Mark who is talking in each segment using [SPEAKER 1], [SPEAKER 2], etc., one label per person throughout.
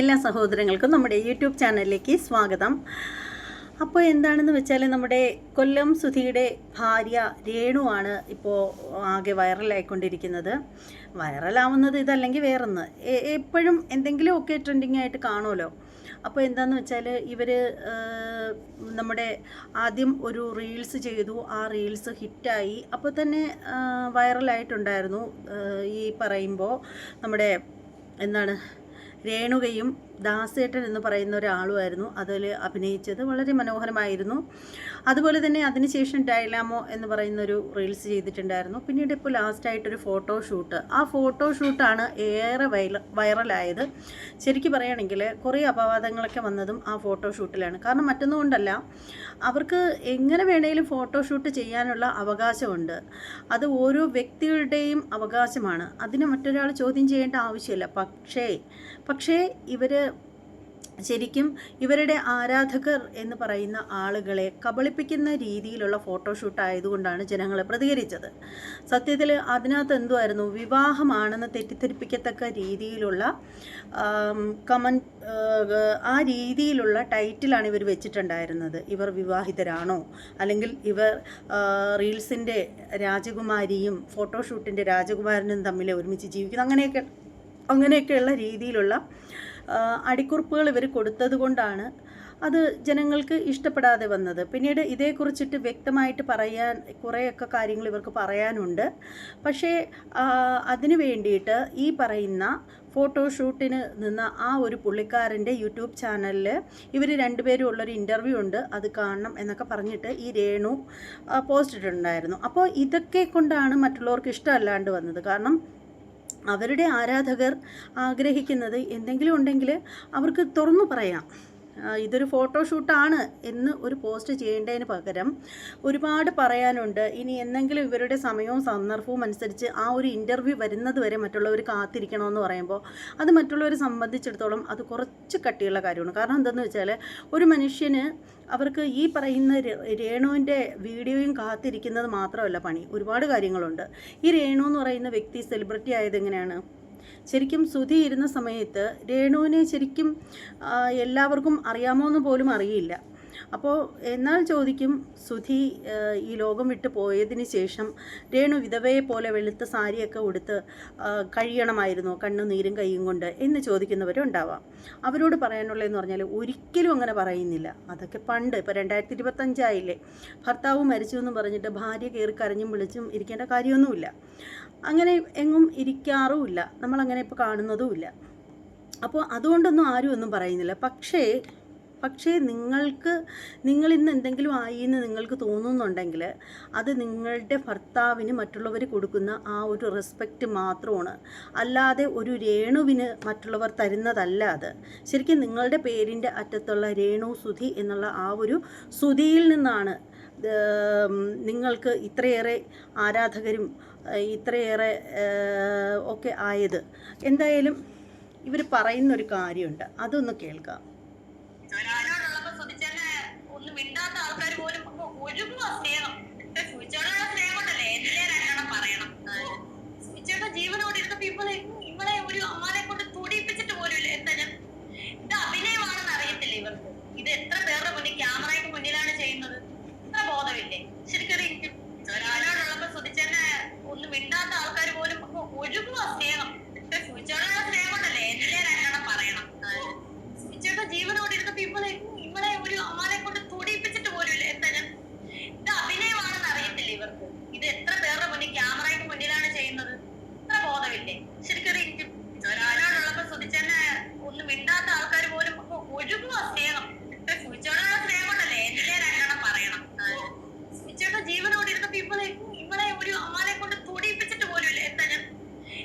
[SPEAKER 1] എല്ലാ സഹോദരങ്ങൾക്കും നമ്മുടെ യൂട്യൂബ് ചാനലിലേക്ക് സ്വാഗതം. അപ്പോൾ എന്താണെന്ന് വെച്ചാൽ നമ്മുടെ കൊല്ലം സുധിയുടെ ഭാര്യ രേണുവാണ് ഇപ്പോൾ ആകെ വൈറലായിക്കൊണ്ടിരിക്കുന്നത്. വൈറലാവുന്നത് ഇതല്ലെങ്കിൽ വേറൊന്ന്. എപ്പോഴും എന്തെങ്കിലും ഒക്കെ ട്രെൻഡിങ് ആയിട്ട് കാണുമല്ലോ. അപ്പോൾ എന്താണെന്ന് വെച്ചാൽ ഇവർ നമ്മുടെ ആദ്യം ഒരു റീൽസ് ചെയ്തു. ആ റീൽസ് ഹിറ്റായി. അപ്പോൾ തന്നെ വൈറലായിട്ടുണ്ടായിരുന്നു. ഈ പറയുമ്പോൾ നമ്മുടെ എന്താണ് രേണുകയും ദാസേട്ടൻ എന്ന് പറയുന്ന ഒരാളുമായിരുന്നു അതിൽ അഭിനയിച്ചത്. വളരെ മനോഹരമായിരുന്നു. അതുപോലെ തന്നെ അതിനുശേഷം ഡൈലാമോ എന്ന് പറയുന്നൊരു റീൽസ് ചെയ്തിട്ടുണ്ടായിരുന്നു. പിന്നീട് ഇപ്പോൾ ലാസ്റ്റായിട്ടൊരു ഫോട്ടോ ഷൂട്ട്. ആ ഫോട്ടോ ഷൂട്ടാണ് ഏറെ വൈറ വൈറലായത്. ശരിക്കും പറയുകയാണെങ്കിൽ കുറേ അപവാദങ്ങളൊക്കെ വന്നതും ആ ഫോട്ടോ ഷൂട്ടിലാണ്. കാരണം മറ്റൊന്നും കൊണ്ടല്ല അവർക്ക് എങ്ങനെ വേണേലും ഫോട്ടോഷൂട്ട് ചെയ്യാനുള്ള അവകാശമുണ്ട്. അത് ഓരോ വ്യക്തികളുടെയും അവകാശമാണ്. അതിന് മറ്റൊരാൾ ചോദ്യം ചെയ്യേണ്ട ആവശ്യമില്ല. പക്ഷേ പക്ഷേ ഇവർ ശരിക്കും ഇവരുടെ ആരാധകർ എന്ന് പറയുന്ന ആളുകളെ കബളിപ്പിക്കുന്ന രീതിയിലുള്ള ഫോട്ടോഷൂട്ട് ആയതുകൊണ്ടാണ് ജനങ്ങളെ പ്രതികരിച്ചത്. സത്യത്തിൽ അതിനകത്ത് എന്തുമായിരുന്നു വിവാഹമാണെന്ന് തെറ്റിദ്ധരിപ്പിക്കത്തക്ക രീതിയിലുള്ള കമൻ ആ രീതിയിലുള്ള ടൈറ്റിലാണ് ഇവർ വെച്ചിട്ടുണ്ടായിരുന്നത്. ഇവർ വിവാഹിതരാണോ? അല്ലെങ്കിൽ ഇവർ റീൽസിന്റെ രാജകുമാരിയും ഫോട്ടോഷൂട്ടിന്റെ രാജകുമാരനും തമ്മിൽ ഒരുമിച്ച് ജീവിക്കുന്നു? അങ്ങനെയൊക്കെ അങ്ങനെയൊക്കെയുള്ള രീതിയിലുള്ള അടിക്കുറിപ്പുകൾ ഇവർ കൊടുത്തത് കൊണ്ടാണ് അത് ജനങ്ങൾക്ക് ഇഷ്ടപ്പെടാതെ വന്നത്. പിന്നീട് ഇതേക്കുറിച്ചിട്ട് വ്യക്തമായിട്ട് പറയാൻ കുറേയൊക്കെ കാര്യങ്ങൾ ഇവർക്ക് പറയാനുണ്ട്. പക്ഷേ അതിനു വേണ്ടിയിട്ട് ഈ പറയുന്ന ഫോട്ടോഷൂട്ടിന് നിന്ന ആ ഒരു പുള്ളിക്കാരന്റെ യൂട്യൂബ് ചാനലിൽ ഇവർ രണ്ടുപേരും ഉള്ളൊരു ഇന്റർവ്യൂ ഉണ്ട്. അത് കാണണം എന്നൊക്കെ പറഞ്ഞിട്ട് ഈ രേണു പോസ്റ്റ് ഇട്ടിട്ടുണ്ടായിരുന്നു അപ്പോൾ ഇതൊക്കെ കൊണ്ടാണ് മറ്റുള്ളവർക്ക് ഇഷ്ടമല്ലാണ്ട് വന്നത്. കാരണം അവരുടെ ആരാധകർ ആഗ്രഹിക്കുന്നത് എന്തെങ്കിലും ഉണ്ടെങ്കിൽ അവർക്ക് തുറന്നു പറയാം. ഇതൊരു ഫോട്ടോഷൂട്ടാണ് എന്ന് ഒരു പോസ്റ്റ് ചെയ്യേണ്ടതിന് പകരം ഒരുപാട് പറയാനുണ്ട്. ഇനി എന്തെങ്കിലും ഇവരുടെ സമയവും സന്ദർഭവും അനുസരിച്ച് ആ ഒരു ഇന്റർവ്യൂ വരുന്നത് വരെ മറ്റുള്ളവർ കാത്തിരിക്കണമെന്ന് പറയുമ്പോൾ അത് മറ്റുള്ളവരെ സംബന്ധിച്ചിടത്തോളം അത് കുറച്ച് കട്ടിയുള്ള കാര്യമാണ്. കാരണം എന്തെന്ന് വെച്ചാൽ ഒരു മനുഷ്യന് അവർക്ക് ഈ പറയുന്ന രേണുവിന്റെ വീഡിയോയും കാത്തിരിക്കുന്നത് മാത്രമല്ല പണി. ഒരുപാട് കാര്യങ്ങളുണ്ട്. ഈ രേണു എന്ന് പറയുന്ന വ്യക്തി സെലിബ്രിറ്റി ആയത് എങ്ങനെയാണ്? ശരിക്കും സുധി ഇരുന്ന സമയത്ത് രേണുവിനെ ശരിക്കും എല്ലാവർക്കും അറിയാമോ എന്ന് പോലും അറിയില്ല. അപ്പോൾ എന്നാൽ ചോദിക്കും സുധി ഈ ലോകം വിട്ട് പോയതിന് ശേഷം രേണു വിധവയെ പോലെ വെളുത്ത സാരിയൊക്കെ ഉടുത്ത് കഴിയണമായിരുന്നോ കണ്ണു നീരും കൈയും കൊണ്ട് എന്ന് ചോദിക്കുന്നവരുണ്ടാവാം. അവരോട് പറയാനുള്ളതെന്ന് പറഞ്ഞാൽ ഒരിക്കലും അങ്ങനെ പറയുന്നില്ല. അതൊക്കെ പണ്ട് ഇപ്പോൾ രണ്ടായിരത്തി ഇരുപത്തഞ്ചായില്ലേ ഭർത്താവ് മരിച്ചു എന്ന് പറഞ്ഞിട്ട് ഭാര്യ കയറി കരഞ്ഞും വിളിച്ചും ഇരിക്കേണ്ട കാര്യമൊന്നുമില്ല. അങ്ങനെ എങ്ങും ഇരിക്കാറുമില്ല. നമ്മളങ്ങനെ ഇപ്പോൾ കാണുന്നതുമില്ല. അപ്പോൾ അതുകൊണ്ടൊന്നും ആരും ഒന്നും പറയുന്നില്ല. പക്ഷേ പക്ഷേ നിങ്ങൾക്ക് നിങ്ങൾ ഇന്ന് എന്തെങ്കിലും ആയി എന്ന് നിങ്ങൾക്ക് തോന്നുന്നുണ്ടെങ്കിൽ അത് നിങ്ങളുടെ ഭർത്താവിന് മറ്റുള്ളവർ കൊടുക്കുന്ന ആ ഒരു റെസ്പെക്റ്റ് മാത്രമാണ്. അല്ലാതെ ഒരു രേണുവിന് മറ്റുള്ളവർ തരുന്നതല്ല അത്. ശരിക്കും നിങ്ങളുടെ പേരിന്റെ അറ്റത്തുള്ള രേണു സുധി എന്നുള്ള ആ ഒരു സുധിയിൽ നിന്നാണ് നിങ്ങൾക്ക് ഇത്രയേറെ ആരാധകരും ഇത്രയേറെ ഒക്കെ ആയത്. എന്തായാലും ഇവർ പറയുന്നൊരു കാര്യമുണ്ട്. അതൊന്ന് കേൾക്കാം.
[SPEAKER 2] ഒരാളോടുള്ളപ്പോ ഒന്നും മിണ്ടാത്ത ആൾക്കാർ പോലും ഒരു സ്നേഹം സുധിച്ചോടുള്ള സ്നേഹം കൊണ്ടല്ലേ എന്നെ രണ്ടെണ്ണം പറയണം സുധിച്ചേട്ട ജീവനോട് ഇരുന്നപ്പോ ഇവളെ ഇവളെ ഒരു അമ്മാനെ കൊണ്ട് തുടിപ്പിച്ചിട്ട് പോലും ഇല്ല എന്താ ഞാൻ ഇത് അഭിനയമാണെന്ന് അറിയത്തില്ല ഇവർക്ക് ഇത് എത്ര പേരുടെ മുന്നിൽ ക്യാമറയ്ക്ക് മുന്നിലാണ് ചെയ്യുന്നത് ഇത്ര ബോധമില്ലേ ശരിക്കും ഒരാളോടുള്ളപ്പോ സുധിച്ചേട്ടനെ ഒന്നും മിണ്ടാത്ത ആൾക്കാർ പോലും അപ്പൊ ഒരുപാട് സ്നേഹം സുധിച്ചോടുള്ള സ്നേഹം കൊണ്ടല്ലേ എന്നെ രണ്ടെണ്ണം പറയണം ചേട്ടാ ജീവനോട് ഇരുന്നപ്പോ ഇവളെ ഇവളെ ഒരു അമ്മാനെ കൊണ്ട് തുടിപ്പിച്ചിട്ട് പോലും ഇല്ല എന്താ ഞാൻ ഇത് അഭിനയമാണെന്ന് അറിയത്തില്ല ഇവർക്ക് ഇത് എത്ര പേരുടെ മുന്നിൽ ക്യാമറയ്ക്ക് മുന്നിലാണ് ചെയ്യുന്നത് ഇത്ര ബോധമില്ലേ ശരിക്കും ഒരാളോടുള്ളപ്പോ സുധിച്ചെന്നെ ഒന്നും മിണ്ടാത്ത ആൾക്കാർ പോലും അപ്പൊ ഒരുപാട് സ്നേഹം സുധിച്ചോടുള്ള സ്നേഹം കൊണ്ടല്ലേ എന്നെ രണ്ടെണ്ണം പറയണം സുധിച്ചേട്ടാ ജീവനോട് ഇരുന്നപ്പോ ഇവളെ ഇവളെ ഒരു അമ്മാനെ കൊണ്ട് തുടിപ്പിച്ചിട്ട് പോലും ഇല്ല എന്താ ഞാൻ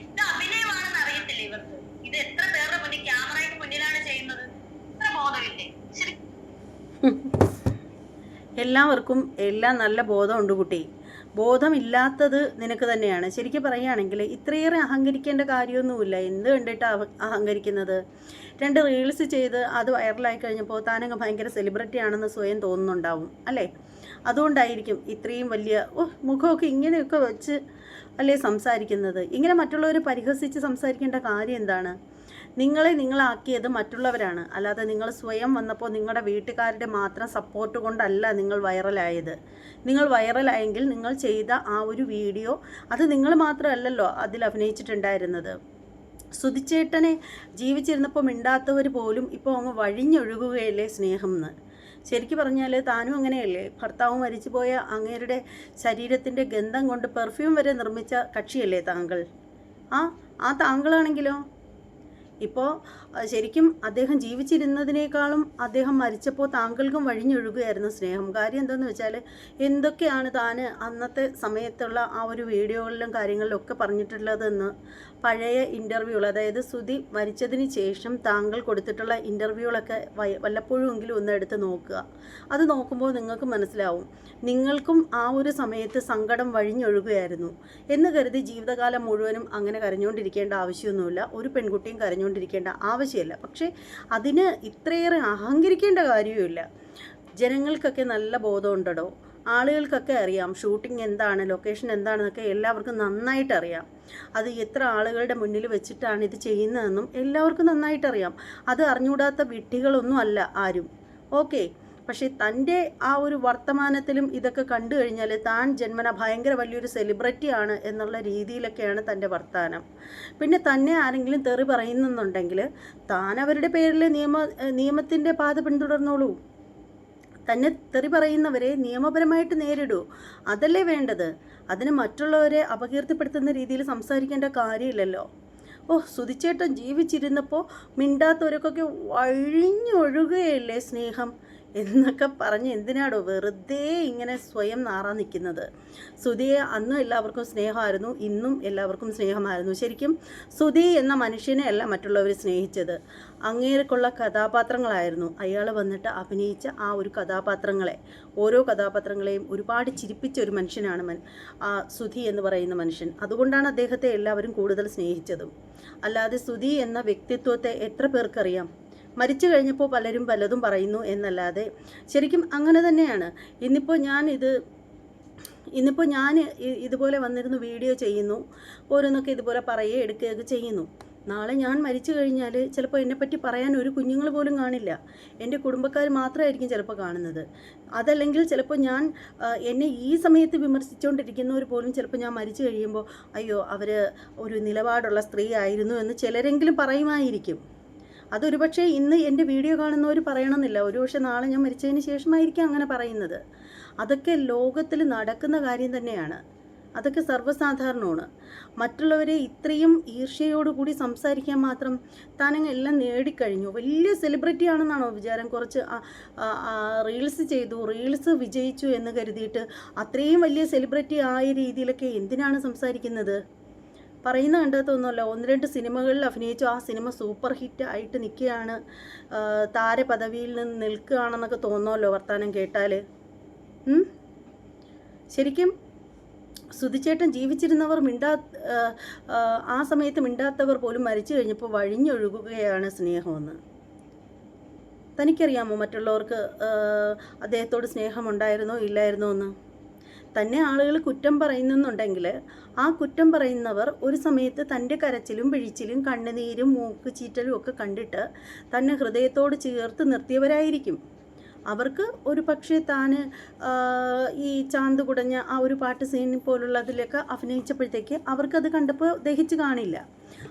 [SPEAKER 2] ഇത് അഭിനയമാണെന്ന് അറിയത്തില്ല ഇവർക്ക് ഇത് എത്ര പേരുടെ മുന്നിൽ ക്യാമറയ്ക്ക് മുന്നിലാണ് ചെയ്യുന്നത് ഇത്ര ബോധമില്ലേ ശരി
[SPEAKER 1] എല്ലാവർക്കും എല്ലാം നല്ല ബോധമുണ്ട് കുട്ടി. ബോധമില്ലാത്തത് നിനക്ക് തന്നെയാണ്. ശരിക്കും പറയുകയാണെങ്കിൽ ഇത്രയേറെ അഹങ്കരിക്കേണ്ട കാര്യമൊന്നുമില്ല. എന്ത് കണ്ടിട്ട് അഹങ്കരിക്കുന്നത്? രണ്ട് റീൽസ് ചെയ്ത് അത് വൈറലായി കഴിഞ്ഞപ്പോൾ താനങ്ങ് ഭയങ്കര സെലിബ്രിറ്റി ആണെന്ന് സ്വയം തോന്നുന്നുണ്ടാവും അല്ലേ? അതുകൊണ്ടായിരിക്കും ഇത്രയും വലിയ ഓ മുഖമൊക്കെ ഇങ്ങനെയൊക്കെ വെച്ച് അല്ലേ സംസാരിക്കുന്നത്? ഇങ്ങനെ മറ്റുള്ളവർ പരിഹസിച്ച് സംസാരിക്കേണ്ട കാര്യം എന്താണ്? നിങ്ങളെ നിങ്ങളാക്കിയത് മറ്റുള്ളവരാണ്. അല്ലാതെ നിങ്ങൾ സ്വയം വന്നപ്പോൾ നിങ്ങളുടെ വീട്ടുകാരുടെ മാത്രം സപ്പോർട്ട് കൊണ്ടല്ല നിങ്ങൾ വൈറലായത് നിങ്ങൾ വൈറലായെങ്കിൽ നിങ്ങൾ ചെയ്ത ആ ഒരു വീഡിയോ അത് നിങ്ങൾ മാത്രമല്ലല്ലോ അതിൽ അഭിനയിച്ചിട്ടുണ്ടായിരുന്നത്. സുതിച്ചേട്ടനെ ജീവിച്ചിരുന്നപ്പോൾ മിണ്ടാത്തവർ പോലും ഇപ്പോൾ അങ്ങ് വഴിഞ്ഞൊഴുകുകയല്ലേ സ്നേഹം എന്ന്. ശരിക്കും പറഞ്ഞാൽ താനും അങ്ങനെയല്ലേ. ഭർത്താവ് മരിച്ചുപോയ അങ്ങേരുടെ ശരീരത്തിന്റെ ഗന്ധം കൊണ്ട് പെർഫ്യൂം വരെ നിർമ്മിച്ച കക്ഷിയല്ലേ താങ്കൾ? ആ ആ താങ്കളാണെങ്കിലോ? ഇപ്പോൾ ശരിക്കും അദ്ദേഹം ജീവിച്ചിരുന്നതിനേക്കാളും അദ്ദേഹം മരിച്ചപ്പോൾ താങ്കൾക്കും വഴിഞ്ഞൊഴുകുകയായിരുന്നു സ്നേഹം. കാര്യം എന്താണെന്ന് വെച്ചാൽ എന്തൊക്കെയാണ് താൻ അന്നത്തെ സമയത്തുള്ള ആ ഒരു വീഡിയോകളിലും കാര്യങ്ങളിലും ഒക്കെ പറഞ്ഞിട്ടുള്ളതെന്ന് പഴയ ഇന്റർവ്യൂകൾ അതായത് സുധി മരിച്ചതിന് ശേഷം താങ്കൾ കൊടുത്തിട്ടുള്ള ഇന്റർവ്യൂകളൊക്കെ വല്ലപ്പോഴും എങ്കിലും ഒന്ന് എടുത്ത് നോക്കുക. അത് നോക്കുമ്പോൾ നിങ്ങൾക്ക് മനസ്സിലാവും. നിങ്ങൾക്കും ആ ഒരു സമയത്ത് സങ്കടം വഴിഞ്ഞൊഴുകുകയായിരുന്നു. എന്ന് കരുതി ജീവിതകാലം മുഴുവനും അങ്ങനെ കരഞ്ഞുകൊണ്ടിരിക്കേണ്ട ആവശ്യമൊന്നുമില്ല. ഒരു പെൺകുട്ടിയും കരഞ്ഞുകൊണ്ടിരിക്കേണ്ട ആവശ്യമില്ല. പക്ഷേ അതിന് ഇത്രയേറെ അഹങ്കരിക്കേണ്ട കാര്യവുമില്ല. ജനങ്ങൾക്കൊക്കെ നല്ല ബോധമുണ്ടോ ആളുകൾക്കൊക്കെ അറിയാം. ഷൂട്ടിംഗ് എന്താണ്? ലൊക്കേഷൻ എന്താണെന്നൊക്കെ എല്ലാവർക്കും നന്നായിട്ട് അറിയാം. അത് എത്ര ആളുകളുടെ മുന്നിൽ വെച്ചിട്ടാണ് ഇത് ചെയ്യുന്നതെന്നും എല്ലാവർക്കും നന്നായിട്ട് അറിയാം. അത് അറിഞ്ഞുകൂടാത്ത വിട്ടികളൊന്നും അല്ല ആരും. ഓക്കെ. പക്ഷേ തന്റെ ആ ഒരു വർത്തമാനത്തിലും ഇതൊക്കെ കണ്ടു കഴിഞ്ഞാൽ താൻ ജന്മന ഭയങ്കര വലിയൊരു സെലിബ്രിറ്റി ആണ് എന്നുള്ള രീതിയിലൊക്കെയാണ് തന്റെ വർത്തമാനം പിന്നെ തന്നെ ആരെങ്കിലും തെറി പറയുന്നുണ്ടെങ്കിൽ താൻ അവരുടെ പേരിൽ നിയമ നിയമത്തിന്റെ പാത പിന്തുടർന്നോളൂ. തന്നെ തെറി പറയുന്നവരെ നിയമപരമായിട്ട് നേരിടൂ. അതല്ലേ വേണ്ടത്? അതിന് മറ്റുള്ളവരെ അപകീർത്തിപ്പെടുത്തുന്ന രീതിയിൽ സംസാരിക്കേണ്ട കാര്യമില്ലല്ലോ. ഓ സുതിച്ചേട്ടൻ ജീവിച്ചിരുന്നപ്പോൾ മിണ്ടാത്തവരൊക്കെ വഴിഞ്ഞൊഴുകുകയല്ലേ സ്നേഹം? എന്നൊക്കെ പറഞ്ഞ് എന്തിനാടോ വെറുതെ ഇങ്ങനെ സ്വയം നാറാൻ നിൽക്കുന്നത്. സുധിയെ അന്നും എല്ലാവർക്കും സ്നേഹമായിരുന്നു ഇന്നും എല്ലാവർക്കും സ്നേഹമായിരുന്നു. ശരിക്കും സുധി എന്ന മനുഷ്യനെ അല്ല മറ്റുള്ളവർ സ്നേഹിച്ചത്. അങ്ങേർക്കുള്ള കഥാപാത്രങ്ങളായിരുന്നു. അയാൾ വന്നിട്ട് അഭിനയിച്ച ആ ഒരു കഥാപാത്രങ്ങളെ ഓരോ കഥാപാത്രങ്ങളെയും ഒരുപാട് ചിരിപ്പിച്ച ഒരു മനുഷ്യനാണ് മൻ ആ സുധി എന്ന് പറയുന്ന മനുഷ്യൻ. അതുകൊണ്ടാണ് അദ്ദേഹത്തെ എല്ലാവരും കൂടുതൽ സ്നേഹിച്ചതും. അല്ലാതെ സുധി എന്ന വ്യക്തിത്വത്തെ എത്ര പേർക്കറിയാം? മരിച്ചു കഴിഞ്ഞപ്പോൾ പലരും പലതും പറയുന്നു എന്നല്ലാതെ ശരിക്കും അങ്ങനെ തന്നെയാണ്. ഇന്നിപ്പോൾ ഞാൻ ഇത് ഇന്നിപ്പോൾ ഞാൻ ഇതുപോലെ വന്നിരുന്നു വീഡിയോ ചെയ്യുന്നു ഓരോന്നൊക്കെ ഇതുപോലെ പറയുകയും എടുക്കുകയൊക്കെ ചെയ്യുന്നു. നാളെ ഞാൻ മരിച്ചു കഴിഞ്ഞാൽ ചിലപ്പോൾ എന്നെപ്പറ്റി പറയാൻ ഒരു കുഞ്ഞുങ്ങൾ പോലും കാണില്ല. എന്റെ കുടുംബക്കാർ മാത്രമായിരിക്കും ചിലപ്പോൾ കാണുന്നത്. അതല്ലെങ്കിൽ ചിലപ്പോൾ ഞാൻ എന്നെ ഈ സമയത്ത് വിമർശിച്ചുകൊണ്ടിരിക്കുന്നവർ പോലും ചിലപ്പോൾ ഞാൻ മരിച്ചു കഴിയുമ്പോൾ അയ്യോ അവർ ഒരു നിലപാടുള്ള സ്ത്രീ ആയിരുന്നു എന്ന് ചിലരെങ്കിലും പറയുമായിരിക്കും. അതൊരു പക്ഷേ ഇന്ന് എന്റെ വീഡിയോ കാണുന്നവർ പറയണമെന്നില്ല. ഒരു പക്ഷേ നാളെ ഞാൻ മരിച്ചതിന് ശേഷമായിരിക്കും അങ്ങനെ പറയുന്നത്. അതൊക്കെ ലോകത്തിൽ നടക്കുന്ന കാര്യം തന്നെയാണ്. അതൊക്കെ സർവസാധാരണമാണ്. മറ്റുള്ളവരെ ഇത്രയും ഈർഷ്യയോടുകൂടി സംസാരിക്കാൻ മാത്രം താനങ്ങ് എല്ലാം നേടിക്കഴിഞ്ഞു. വലിയ സെലിബ്രിറ്റി ആണെന്നാണോ വിചാരം. കുറച്ച് റീൽസ് ചെയ്തു റീൽസ് വിജയിച്ചു എന്ന് കരുതിയിട്ട് അത്രയും വലിയ സെലിബ്രിറ്റി ആയ രീതിയിലൊക്കെ എന്തിനാണ് സംസാരിക്കുന്നത്? പറയുന്ന കണ്ടതൊന്നുമല്ല ഒന്ന് രണ്ട് സിനിമകളിൽ അഭിനയിച്ചു ആ സിനിമ സൂപ്പർ ഹിറ്റ് ആയിട്ട് നിൽക്കുകയാണ്. താരപദവിയിൽ നിന്ന് നിൽക്കുകയാണെന്നൊക്കെ തോന്നുമല്ലോ വർത്തമാനം കേട്ടാൽ ശരിക്കും സുധിച്ചേട്ടൻ ജീവിച്ചിരുന്നവർ മിണ്ടാ ആ സമയത്ത് മിണ്ടാത്തവർ പോലും മരിച്ചു കഴിഞ്ഞപ്പോൾ വഴിഞ്ഞൊഴുകുകയാണ് സ്നേഹമെന്ന്. തനിക്കറിയാമോ മറ്റുള്ളവർക്ക് അദ്ദേഹത്തോട് സ്നേഹമുണ്ടായിരുന്നോ ഇല്ലായിരുന്നോ എന്ന്? തന്നെ ആളുകൾ കുറ്റം പറയുന്നുണ്ടെങ്കിൽ ആ കുറ്റം പറയുന്നവർ ഒരു സമയത്ത് തന്റെ കരച്ചിലും പിഴിച്ചിലും കണ്ണുനീരും മൂക്ക് ചീറ്റലും ഒക്കെ കണ്ടിട്ട് തന്നെ ഹൃദയത്തോട് ചേർത്ത് നിർത്തിയവരായിരിക്കും. അവർക്ക് ഒരു പക്ഷേ താൻ ഈ ചാന്ത് കുടഞ്ഞ ആ ഒരു പാട്ട് സീൻ പോലുള്ളതിലൊക്കെ അഭിനയിച്ചപ്പോഴത്തേക്ക് അവർക്കത് കണ്ടപ്പോൾ ദഹിച്ച് കാണില്ല.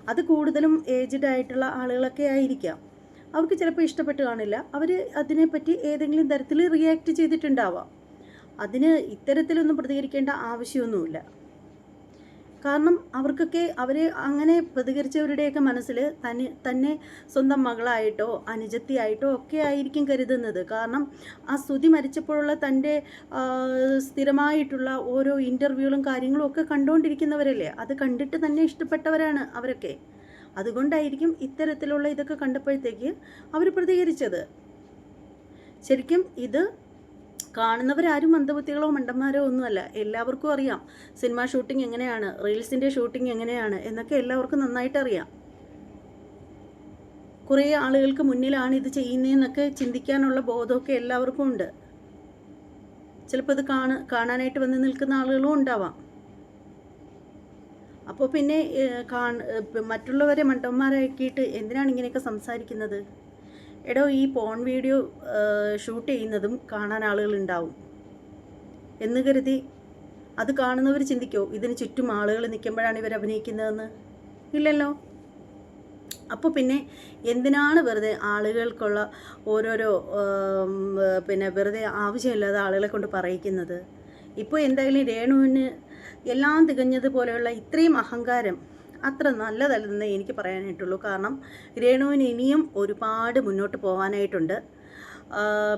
[SPEAKER 1] അത് കൂടുതലും ഏജ്ഡ് ആയിട്ടുള്ള ആളുകളൊക്കെ ആയിരിക്കാം. അവർക്ക് ചിലപ്പോൾ ഇഷ്ടപ്പെട്ട് കാണില്ല. അവർ അതിനെപ്പറ്റി ഏതെങ്കിലും തരത്തിൽ റിയാക്ട് ചെയ്തിട്ടുണ്ടാവാം. അതിന് ഇത്തരത്തിലൊന്നും പ്രതികരിക്കേണ്ട ആവശ്യമൊന്നുമില്ല. കാരണം അവർക്കൊക്കെ അവർ അങ്ങനെ പ്രതികരിച്ചവരുടെയൊക്കെ മനസ്സിൽ തന്നെ തന്നെ സ്വന്തം മകളായിട്ടോ അനുജത്തിയായിട്ടോ ഒക്കെ ആയിരിക്കും കരുതുന്നത്. കാരണം ആ സ്തുതി മരിച്ചപ്പോഴുള്ള തന്റെ സ്ഥിരമായിട്ടുള്ള ഓരോ ഇന്റർവ്യൂകളും കാര്യങ്ങളും ഒക്കെ കണ്ടുകൊണ്ടിരിക്കുന്നവരല്ലേ? അത് കണ്ടിട്ട് തന്നെ ഇഷ്ടപ്പെട്ടവരാണ് അവരൊക്കെ. അതുകൊണ്ടായിരിക്കും ഇത്തരത്തിലുള്ള ഇതൊക്കെ കണ്ടപ്പോഴത്തേക്ക് അവർ പ്രതികരിച്ചത്. ശരിക്കും ഇത് കാണുന്നവരാരും മന്ദബുദ്ധികളോ മണ്ടന്മാരോ ഒന്നുമല്ല. എല്ലാവർക്കും അറിയാം സിനിമ ഷൂട്ടിംഗ് എങ്ങനെയാണ് റീൽസിന്റെ ഷൂട്ടിംഗ് എങ്ങനെയാണ് എന്നൊക്കെ എല്ലാവർക്കും നന്നായിട്ട് അറിയാം. കുറേ ആളുകൾക്ക് മുന്നിലാണ് ഇത് ചെയ്യുന്നതെന്നൊക്കെ ചിന്തിക്കാനുള്ള ബോധമൊക്കെ എല്ലാവർക്കും ഉണ്ട്. ചിലപ്പോൾ ഇത് കാണ കാണാനായിട്ട് വന്ന് നിൽക്കുന്ന ആളുകളും ഉണ്ടാവാം. അപ്പോൾ പിന്നെ പ് മറ്റുള്ളവരെ മണ്ടന്മാരാക്കിയിട്ട് എന്തിനാണ് ഇങ്ങനെയൊക്കെ സംസാരിക്കുന്നത്? എടോ ഈ പോൺ വീഡിയോ ഷൂട്ട് ചെയ്യുന്നതും കാണാൻ ആളുകളുണ്ടാവും എന്ന് കരുതി അത് കാണുന്നവർ ചിന്തിക്കോ ഇതിന് ചുറ്റും ആളുകൾ നിൽക്കുമ്പോഴാണ് ഇവർ അഭിനയിക്കുന്നതെന്ന്? ഇല്ലല്ലോ. അപ്പോൾ പിന്നെ എന്തിനാണ് വെറുതെ ആളുകൾക്കുള്ള ഓരോരോ പിന്നെ വെറുതെ ആവശ്യമില്ലാതെ ആളുകളെ കൊണ്ട് പറയിക്കുന്നത്? ഇപ്പോൾ എന്തായാലും രേണുവിന് എല്ലാം തികഞ്ഞതുപോലെയുള്ള ഇത്രയും അഹങ്കാരം അത്ര നല്ലതല്ലെന്ന് എനിക്ക് പറയാനായിട്ടുള്ളൂ. കാരണം രേണുവിന് ഇനിയും ഒരുപാട് മുന്നോട്ട് പോകാനായിട്ടുണ്ട്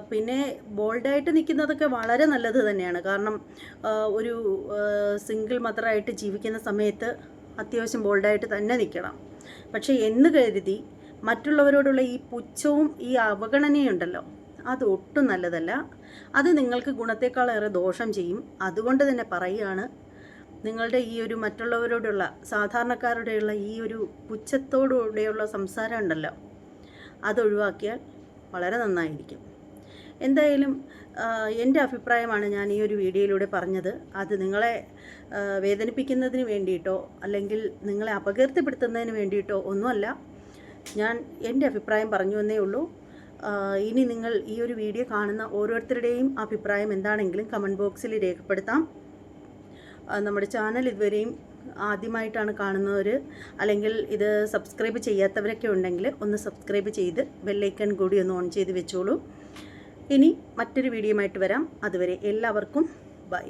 [SPEAKER 1] പിന്നെ ബോൾഡായിട്ട് നിൽക്കുന്നതൊക്കെ വളരെ നല്ലത് തന്നെയാണ്. കാരണം ഒരു സിംഗിൾ മദറായിട്ട് ജീവിക്കുന്ന സമയത്ത് അത്യാവശ്യം ബോൾഡായിട്ട് തന്നെ നിൽക്കണം. പക്ഷേ എന്ന് കരുതി മറ്റുള്ളവരോടുള്ള ഈ പുച്ഛവും ഈ അവഗണനയുണ്ടല്ലോ അത് ഒട്ടും നല്ലതല്ല. അത് നിങ്ങൾക്ക് ഗുണത്തേക്കാളേറെ ദോഷം ചെയ്യും. അതുകൊണ്ട് തന്നെ പറയുകയാണ് നിങ്ങളുടെ ഈ ഒരു മറ്റുള്ളവരോടുള്ള സാധാരണക്കാരുടെയുള്ള ഈ ഒരു പുച്ഛത്തോടുകൂടെയുള്ള സംസാരം ഉണ്ടല്ലോ അതൊഴിവാക്കിയാൽ വളരെ നന്നായിരിക്കും. എന്തായാലും എന്റെ അഭിപ്രായമാണ് ഞാൻ ഈ ഒരു വീഡിയോയിലൂടെ പറഞ്ഞത്. അത് നിങ്ങളെ വേദനിപ്പിക്കുന്നതിന് വേണ്ടിയിട്ടോ അല്ലെങ്കിൽ നിങ്ങളെ അപകീർത്തിപ്പെടുത്തുന്നതിന് വേണ്ടിയിട്ടോ ഒന്നുമല്ല. ഞാൻ എന്റെ അഭിപ്രായം പറഞ്ഞു എന്നേ ഉള്ളൂ. ഇനി നിങ്ങൾ ഈ ഒരു വീഡിയോ കാണുന്ന ഓരോരുത്തരുടെയും അഭിപ്രായം എന്താണെങ്കിലും കമന്റ് ബോക്സിൽ രേഖപ്പെടുത്താം. നമ്മുടെ ചാനൽ ഇതുവരെയും ആദ്യമായിട്ടാണ് കാണുന്നവർ അല്ലെങ്കിൽ ഇത് സബ്സ്ക്രൈബ് ചെയ്യാത്തവരൊക്കെ ഉണ്ടെങ്കിൽ ഒന്ന് സബ്സ്ക്രൈബ് ചെയ്ത് ബെല്ലൈക്കൺ കൂടി ഒന്ന് ഓൺ ചെയ്ത് വെച്ചോളൂ. ഇനി മറ്റൊരു വീഡിയോ ആയിട്ട് വരാം. അതുവരെ എല്ലാവർക്കും ബൈ